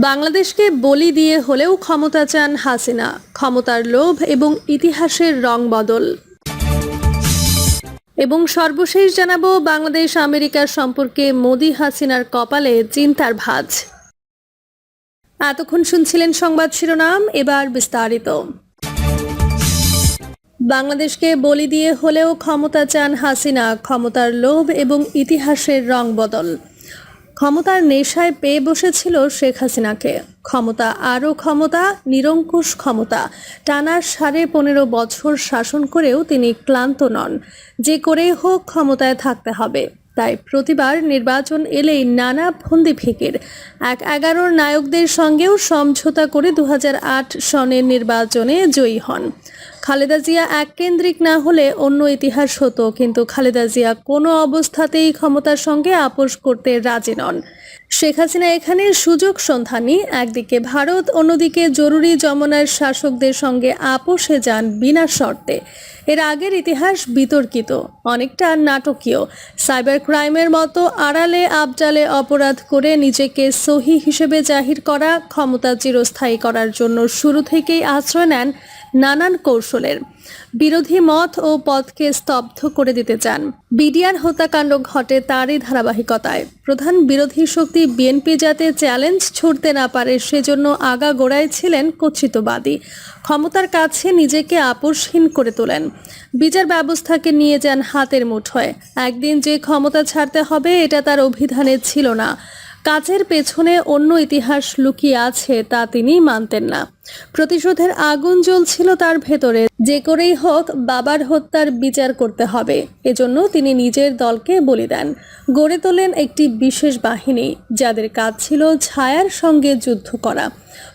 বাংলাদেশকে বলি দিয়ে হলেও ক্ষমতা চান হাসিনা। ক্ষমতার লোভ এবং ইতিহাসের রং বদল। এবং সর্বশেষ জানাব, বাংলাদেশ আমেরিকার সম্পর্কে মোদি হাসিনার কপালে চিন্তার ভাঁজ। এতক্ষণ শুনছিলেন সংবাদ শিরোনাম, এবার বিস্তারিত। বাংলাদেশকে বলি দিয়ে হলেও ক্ষমতা চান হাসিনা। ক্ষমতার লোভ এবং ইতিহাসের রং বদল। ক্ষমতার নেশায় পেয়ে বসেছিল শেখ হাসিনাকে। ক্ষমতা আরও ক্ষমতা, নিরঙ্কুশ ক্ষমতা। টানা সাড়ে পনেরো বছর শাসন করেও তিনি ক্লান্ত নন। যে করেই হোক ক্ষমতায় থাকতে হবে। তাই প্রতিবার নির্বাচন এলেই নানা ফন্দি ফিকির। এক এগারোর নায়কদের সঙ্গেও সমঝোতা করে দু হাজার আট সনের নির্বাচনে জয়ী হন। খালেদা জিয়া এক কেন্দ্রিক না হলে অন্য ইতিহাস হতো, কিন্তু খালেদা জিয়া কোনো অবস্থাতেই ক্ষমতার সঙ্গে আপোষ করতে রাজি নন। শেখ হাসিনা এখানে সুযোগ সন্ধানী, একদিকে ভারত, অন্যদিকে জরুরি জমানার শাসকদের সঙ্গে আপোষে যান বিনা শর্তে। এর আগের ইতিহাস বিতর্কিত, অনেকটা নাটকীয়। সাইবার ক্রাইমের মতো আড়ালে আবজালে অপরাধ করে নিজেকে সহি হিসেবে জাহির করা, ক্ষমতা চিরস্থায়ী করার জন্য শুরু থেকেই আশ্রয় নেন নানান কৌশলের। বিরোধী মত ও পথকে স্তব্ধ করে দিতে চান। বিডিআর হত্যাকাণ্ড ঘটে তারই ধারাবাহিকতায়। প্রধান বিরোধী শক্তি বিএনপি যাতে চ্যালেঞ্জ ছুড়তে না পারে, সেজন্য আগা গোড়ায় ছিলেন কচিতবাদী। ক্ষমতার কাছে নিজেকে আপোষহীন করে তোলেন। বিচার ব্যবস্থাকে নিয়ে যান হাতের মুঠোয়। একদিন যে ক্ষমতা ছাড়তে হবে, এটা তার অভিধানে ছিল না। কাচের পেছনে অন্য ইতিহাস লুকিয়ে আছে তা তিনি মানতেন না। প্রতিশোধের আগুন জ্বলছিল তার ভেতরে। যে করেই হোক, বাবার হত্যার বিচার করতে হবে। এজন্য তিনি নিজের দলকে বলি দেন গড়ে তোলেন একটি বিশেষ বাহিনী, যাদের কাজ ছিল ছায়ার সঙ্গে যুদ্ধ করা।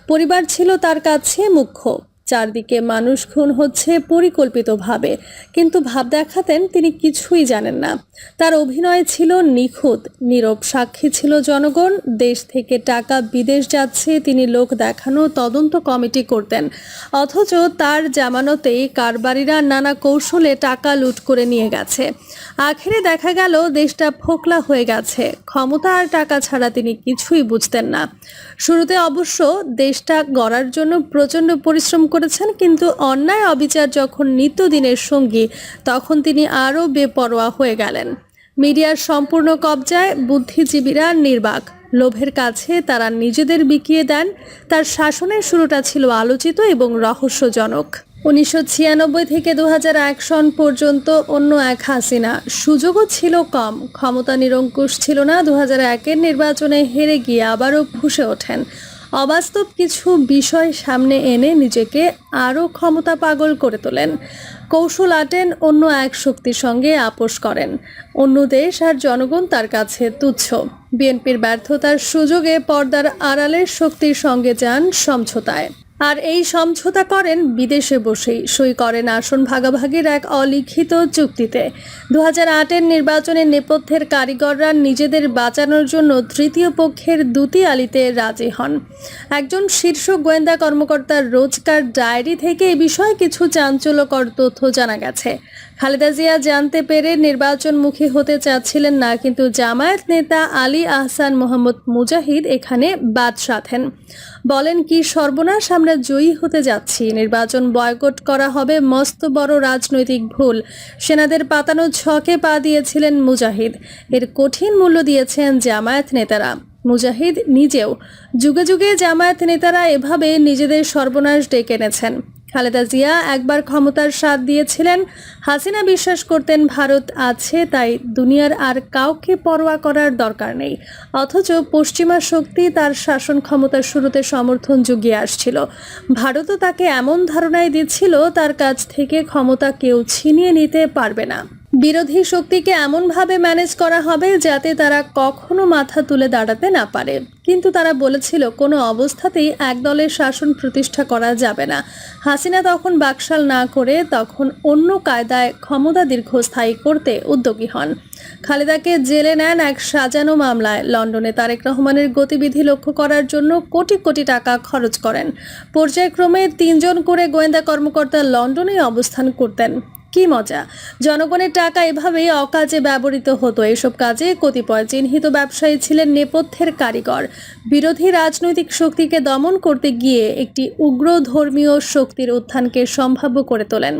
পরিবার ছিল তার কাছে মুখ্য। চারদিকে মানুষ খুন হচ্ছে পরিকল্পিতভাবে, কিন্তু ভাব দেখাতেন তিনি কিছুই জানেন না। তার অভিনয় ছিল নিখুঁত, নীরব সাক্ষী ছিল জনগণ, দেশ থেকে টাকা বিদেশ যাচ্ছে, তিনি লোক দেখানো তদন্ত কমিটি করতেন। অথচ তার জামানতেই কারবারিরা নানা কৌশলে টাকা লুট করে নিয়ে গেছে। আখেরে দেখা গেল দেশটা ফোকলা হয়ে গেছে, ক্ষমতা আর টাকা ছাড়া তিনি কিছুই বুঝতেন না। শুরুতে অবশ্য দেশটা গড়ার জন্য প্রচণ্ড পরিশ্রম করেছেন, কিন্তু অন্যায় অবিচার যখন নিত্যদিনের সঙ্গী, তখন তিনি আরও বেপরোয়া হয়ে গেলেন। মিডিয়ার সম্পূর্ণ কবজায় বুদ্ধিজীবীরা নির্বাক। লোভের কাছে তারা নিজেদের বিকিয়ে দেন। তার শাসনের শুরুটা ছিল আলোচিত এবং রহস্যজনক। উনিশশো ছিয়ানব্বই থেকে দু হাজার এক সন পর্যন্ত অন্য এক হাসিনা। সুযোগও ছিল কম। ক্ষমতা নিরঙ্কুশ ছিল না। দু হাজার একের নির্বাচনে হেরে গিয়ে আবারও ফুসে ওঠেন। অবাস্তব কিছু বিষয় সামনে এনে নিজেকে আরও ক্ষমতা পাগল করে তোলেন। কৌশল আটেন, অন্য এক শক্তির সঙ্গে আপোষ করেন। অন্য দেশ আর জনগণ তার কাছে তুচ্ছ। বিএনপির ব্যর্থতার সুযোগে পর্দার আড়ালের শক্তির সঙ্গে যান সমঝোতায়। আর এই সমঝোতা করেন বিদেশে বসেই। সই করেন আসন ভাগাভাগির এক অলিখিত চুক্তিতে। দু হাজার আটের নির্বাচনের নেপথ্যের কারিগররা নিজেদের বাঁচানোর জন্য তৃতীয় পক্ষের দুটি আলিতে রাজি হন। একজন শীর্ষ গোয়েন্দা কর্মকর্তার রোজকার ডায়েরি থেকে এ বিষয়ে কিছু চাঞ্চল্যকর তথ্য জানা গেছে। খালেদা জিয়া জানতে পেরে নির্বাচনমুখী হতে চাচ্ছিলেন না, কিন্তু জামায়াত নেতা আলী আহসান মোহাম্মদ মুজাহিদ এখানে বাদ সাধেন। বলেন, কি সর্বনাশ, আমরা জয়ী হতে যাচ্ছি। নির্বাচন বয়কট করা হবে মস্ত বড় রাজনৈতিক ভুল। সেনাদের পাতানো ছকে পা দিয়েছিলেন মুজাহিদ। এর কঠিন মূল্য দিয়েছেন জামায়াত নেতারা। মুজাহিদ নিজেও। যুগে যুগে জামায়াত নেতারা এভাবে নিজেদের সর্বনাশ ডেকে এনেছেন। খালেদা জিয়া একবার ক্ষমতার স্বাদ দিয়েছিলেন। হাসিনা বিশ্বাস করতেন ভারত আছে, তাই দুনিয়ার আর কাউকে পরোয়া করার দরকার নেই। অথচ পশ্চিমা শক্তি তার শাসন ক্ষমতার শুরুতে সমর্থন যুগিয়ে আসছিল। ভারতও তাকে এমন ধারণায় দিচ্ছিল, তার কাছ থেকে ক্ষমতা কেউ ছিনিয়ে নিতে পারবে না। বিরোধী শক্তিকে এমনভাবে ম্যানেজ করা হবে যাতে তারা কখনো মাথা তুলে দাঁড়াতে না পারে। কিন্তু তারা বলেছিল, কোনো অবস্থাতেই এক দলের শাসন প্রতিষ্ঠা করা যাবে না। হাসিনা তখন বাকশাল না করে তখন অন্য কায়দায় ক্ষমতা দীর্ঘস্থায়ী করতে উদ্যোগী হন। খালেদাকে জেলে নেন এক সাজানো মামলায়। লন্ডনে তারেক রহমানের গতিবিধি লক্ষ্য করার জন্য কোটি কোটি টাকা খরচ করেন। পর্যায়ক্রমে তিনজন করে গোয়েন্দা কর্মকর্তা লন্ডনে অবস্থান করতেন। কি মজা? জনগণের টাকা এভাবেই অকাজে ব্যবহৃত হতো। এসব কাজে কতিপয় চিহ্নিত ব্যবসায়ী ছিলেন নেপথ্যের কারিগর। বিরোধী রাজনৈতিক শক্তিকে দমন করতে গিয়ে একটি উগ্র ধর্মীয় শক্তির উত্থানকে সম্ভাব্য করে তোলেন,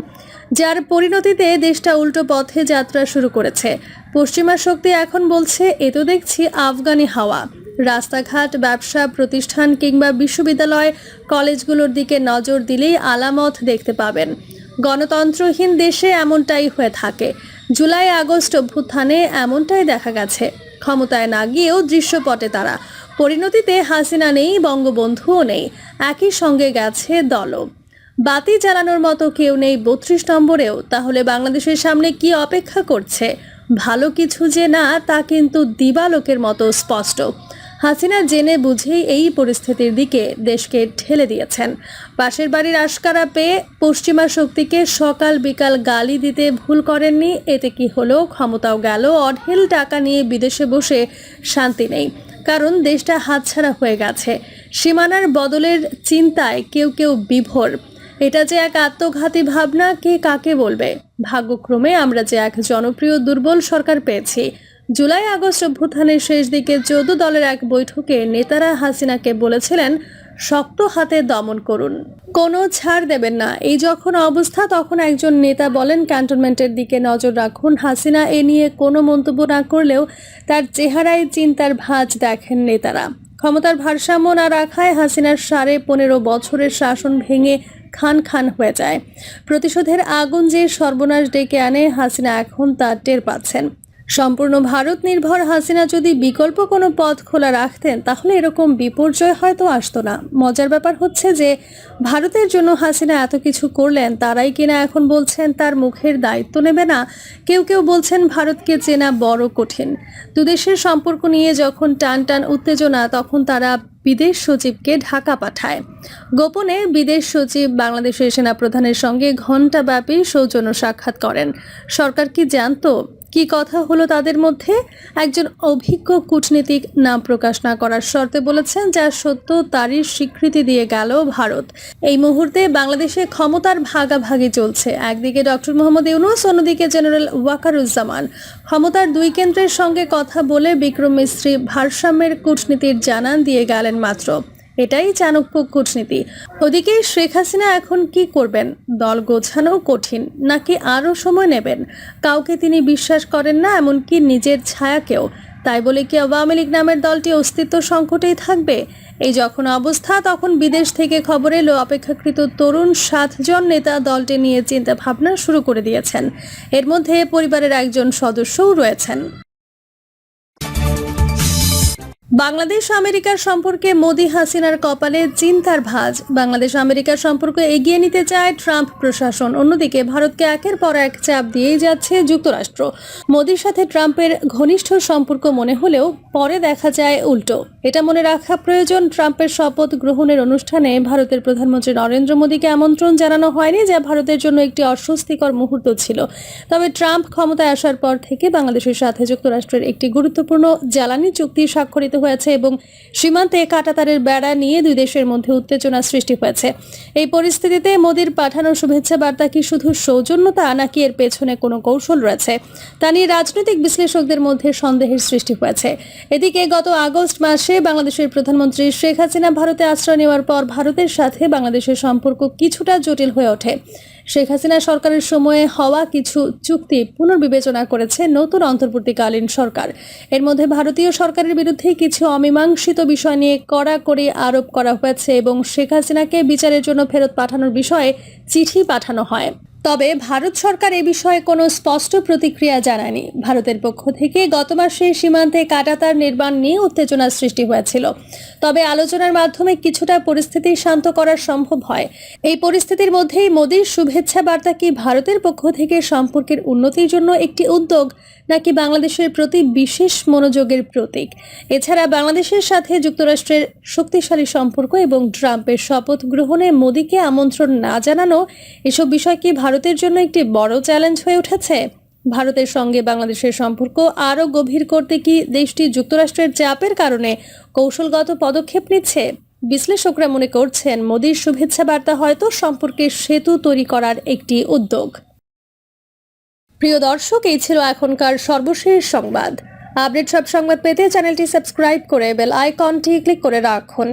যার পরিণতিতে দেশটা উল্টো পথে যাত্রা শুরু করেছে। পশ্চিমা শক্তি এখন বলছে, এ তো দেখছি আফগানি হাওয়া। রাস্তাঘাট, ব্যবসা প্রতিষ্ঠান কিংবা বিশ্ববিদ্যালয়, কলেজগুলোর দিকে নজর দিলেই আলামত দেখতে পাবেন। গণতন্ত্রহীন দেশে এমনটাই হয়ে থাকে। জুলাই, আগস্ট অভ্যুত্থানে এমনটাই দেখা গেছে। ক্ষমতায় না গিয়েও দৃশ্যপটে তারা। পরিণতিতে হাসিনা নেই, বঙ্গবন্ধুও নেই। একই সঙ্গে গেছে দলও। বাতি জ্বালানোর মতো কেউ নেই বত্রিশ নম্বরেও। তাহলে বাংলাদেশের সামনে কি অপেক্ষা করছে? ভালো কিছু যে না, তা কিন্তু দিবালোকের মতো স্পষ্ট। হাসিনা জেনে বুঝেই এই পরিস্থিতির দিকে দেশকে ঠেলে দিয়েছেন। পাশের বাড়ির আশকারা পেয়ে পশ্চিমা শক্তিকে সকাল বিকাল গালি দিতে ভুল করেননি। এতে কি হলো? ক্ষমতাও গেল। অঢেল টাকা নিয়ে বিদেশে বসে শান্তি নেই। কারণ দেশটা হাতছাড়া হয়ে গেছে। সীমানার বদলের চিন্তায় কেউ কেউ বিভোর। এটা যে এক আত্মঘাতী ভাবনা, কে কাকে বলবে? ভাগ্যক্রমে আমরা যে এক জনপ্রিয় দুর্বল সরকার পেয়েছি। জুলাই আগস্ট অভ্যুত্থানের শেষ দিকে চৌদ্দ দলের এক বৈঠকে নেতারা হাসিনাকে বলেছিলেন, শক্ত হাতে দমন করুন। কোনো ছাড় দেবেন না। এই যখন অবস্থা, তখন একজন নেতা বলেন, ক্যান্টনমেন্টের দিকে নজর রাখুন। হাসিনা এ নিয়ে কোনো মন্তব্য না করলেও তার চেহারায় চিন্তার ভাঁজ দেখেন নেতারা। ক্ষমতার ভারসাম্য না রাখায় হাসিনার সাড়ে পনেরো বছরের শাসন ভেঙে খান খান হয়ে যায়। প্রতিশোধের আগুন যে সর্বনাশ ডেকে আনে, হাসিনা এখন তা টের পাচ্ছেন। সম্পূর্ণ ভারত নির্ভর হাসিনা যদি বিকল্প কোনো পথ খোলা রাখতেন, তাহলে এরকম বিপর্যয় হয়তো আসতো না। মজার ব্যাপার হচ্ছে যে, ভারতের জন্য হাসিনা এত কিছু করলেন, তারাই কিনা এখন বলছেন তার মুখের দায়িত্ব নেবে না। কেউ কেউ বলছেন ভারতকে চেনা বড় কঠিন। দুদেশের সম্পর্ক নিয়ে যখন টান টান উত্তেজনা, তখন তারা বিদেশ সচিবকে ঢাকা পাঠায়। গোপনে বিদেশ সচিব বাংলাদেশের সেনাপ্রধানের সঙ্গে ঘণ্টাব্যাপী সৌজন্য সাক্ষাৎ করেন। সরকার কি জানতো কি কথা হলো তাদের মধ্যে? একজন অভিজ্ঞ কূটনীতিক নাম প্রকাশ না করার শর্তে বলেছেন যা সত্য তারই স্বীকৃতি দিয়ে গেল ভারত। এই মুহূর্তে বাংলাদেশে ক্ষমতার ভাগাভাগি চলছে। একদিকে ডক্টর মোহাম্মদ ইউনুস, অন্যদিকে জেনারেল ওয়াকারুজ্জামান। ক্ষমতার দুই কেন্দ্রের সঙ্গে কথা বলে বিক্রম মিস্ত্রি ভারসাম্যের কূটনীতির জানান দিয়ে গেলেন মাত্র। এটাই চাণক্য কূটনীতি। ওদিকে শেখ হাসিনা এখন কি করবেন? দল গোছানো কঠিন, নাকি আরও সময় নেবেন? কাউকে তিনি বিশ্বাস করেন না, এমনকি নিজের ছায়াকেও। তাই বলে কি আওয়ামী লীগ নামের দলটি অস্তিত্ব সংকটেই থাকবে? এই যখন অবস্থা, তখন বিদেশ থেকে খবর এলো, অপেক্ষাকৃত তরুণ সাতজন নেতা দলটি নিয়ে চিন্তা ভাবনা শুরু করে দিয়েছেন। এর মধ্যে পরিবারের একজন সদস্যও রয়েছেন। বাংলাদেশ আমেরিকার সম্পর্কে মোদি হাসিনার কপালে চিন্তার ভাজ। বাংলাদেশ আমেরিকার সম্পর্ক এগিয়ে নিতে চায় ট্রাম্প প্রশাসন। অন্যদিকে ভারতকে একের পর এক চাপ দিয়েই যাচ্ছে যুক্তরাষ্ট্র। মোদির সাথে ট্রাম্পের ঘনিষ্ঠ সম্পর্ক মনে হলেও পরে দেখা যায় উল্টো। এটা মনে রাখা প্রয়োজন, ট্রাম্পের শপথ গ্রহণের অনুষ্ঠানে ভারতের প্রধানমন্ত্রী নরেন্দ্র মোদীকে আমন্ত্রণ জানানো হয়নি, যা ভারতের জন্য একটি অস্বস্তিকর মুহূর্ত ছিল। তবে ট্রাম্প ক্ষমতায় আসার পর থেকে বাংলাদেশের সাথে যুক্তরাষ্ট্রের একটি গুরুত্বপূর্ণ জ্বালানি চুক্তি স্বাক্ষরিত হয়েছে এবং সীমান্তে কাটাতারের বেড়া নিয়ে দুই দেশের মধ্যে উত্তেজনা সৃষ্টি হয়েছে। এই পরিস্থিতিতে মোদীর পাঠানো শুভেচ্ছা বার্তা কি শুধু সৌজন্যতা, নাকি এর পেছনে কোনো কৌশল রয়েছে? তা নিয়ে রাজনৈতিক বিশ্লেষকদের মধ্যে সন্দেহের সৃষ্টি হয়েছে। এদিকে গত আগস্ট মাসে বাংলাদেশের প্রধানমন্ত্রী শেখ হাসিনা ভারতে আশ্রয় নেওয়ার পর ভারতের সাথে বাংলাদেশের সম্পর্ক কিছুটা জটিল হয়ে ওঠে। শেখ হাসিনা সরকারের সময়ে হওয়া কিছু চুক্তি পুনর্বিবেচনা করেছে নতুন অন্তর্বর্তীকালীন সরকার। এর মধ্যে ভারতীয় সরকারের বিরুদ্ধে কিছু অমীমাংসিত বিষয় নিয়ে কড়াকড়ি আরোপ করা হয়েছে এবং শেখ হাসিনাকে বিচারের জন্য ফেরত পাঠানোর বিষয়ে চিঠি পাঠানো হয়। তবে ভারত সরকার এ বিষয়ে কোনো স্পষ্ট প্রতিক্রিয়া জানায়নি। ভারতের পক্ষ থেকে গত মাসে সীমান্তে কাটাতার নির্মাণ নিয়ে উত্তেজনা সৃষ্টি হয়েছিল। তবে আলোচনার মাধ্যমে কিছুটা পরিস্থিতি শান্ত করা সম্ভব হয়। এই পরিস্থিতির মধ্যেই মোদীর শুভেচ্ছা বার্তা কি ভারতের পক্ষ থেকে সম্পর্কের উন্নতির জন্য একটি উদ্যোগ, নাকি বাংলাদেশের প্রতি বিশেষ মনোযোগের প্রতীক? এছাড়া বাংলাদেশের সাথে যুক্তরাষ্ট্রের শক্তিশালী সম্পর্ক এবং ট্রাম্পের শপথ গ্রহণে মোদীকে আমন্ত্রণ না জানানো, এসব বিষয় কি ভারতের জন্য একটি বড় চ্যালেঞ্জ হয়ে উঠেছে। ভারতের সঙ্গে বাংলাদেশের সম্পর্ক আরও গভীর করতে কি দেশটি যুক্তরাষ্ট্রের চাপের কারণে কৌশলগত পদক্ষেপ নিচ্ছে? বিশ্লেষকরা মনে করছেন, মোদীর শুভেচ্ছা বার্তা হয়তো সম্পর্কে সেতু তৈরি করার একটি উদ্যোগ। প্রিয় দর্শক, এই ছিল এখনকার সর্বশেষ সংবাদ। আপডেট সব সংবাদ পেতে চ্যানেলটি সাবস্ক্রাইব করে বেল আইকনটি ক্লিক করে রাখুন।